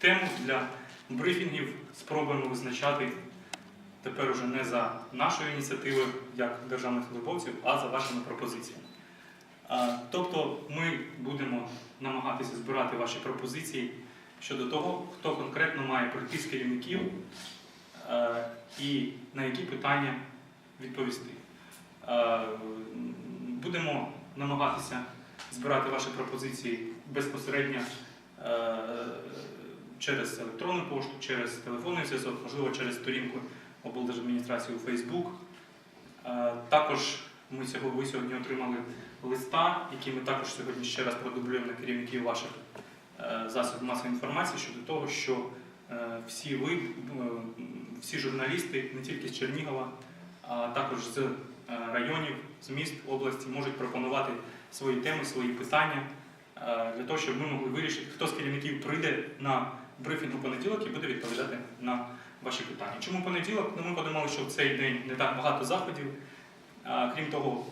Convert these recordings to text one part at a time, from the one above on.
тему для брифінгів спробуємо визначати тепер уже не за нашою ініціативою як державних службовців, а за вашими пропозиціями. Тобто ми будемо намагатися збирати ваші пропозиції щодо того, хто конкретно має прийти з керівників і на які питання відповісти. Будемо намагатися збирати ваші пропозиції безпосередньо через електронну пошту, через телефонний зв'язок, можливо, через сторінку облдержадміністрації у. Е, Також ми сьогодні, сьогодні отримали листа, який ми також сьогодні ще раз продублюємо на керівників ваших е, засобів масової інформації щодо того, що е, всі ви, е, всі журналісти, не тільки з Чернігова, а також з районів, з міст області можуть пропонувати свої теми, свої питання для того, щоб ми могли вирішити, хто з керівників прийде на брифінг у понеділок і буде відповідати на ваші питання. Чому понеділок? Ну, ми подумали, що в цей день не так багато заходів. Крім того,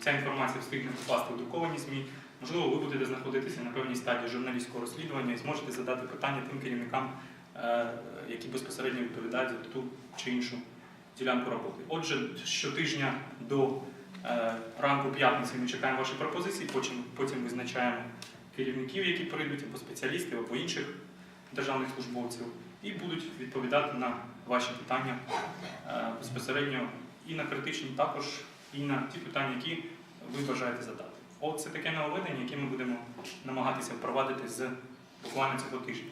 ця інформація встигне попасти в друковані ЗМІ. Можливо, ви будете знаходитися на певній стадії журналістського розслідування і зможете задати питання тим керівникам, е, які безпосередньо відповідають за ту чи іншу ділянку роботи. Отже, щотижня до е, ранку п'ятниці ми чекаємо ваші пропозиції, потім, потім визначаємо керівників, які прийдуть, або спеціалістів, або інших державних службовців, і будуть відповідати на ваші питання е, безпосередньо і на критичні, також і на ті питання, які ви бажаєте задати. От це таке нововведення, яке ми будемо намагатися впровадити з буквально цього тижня.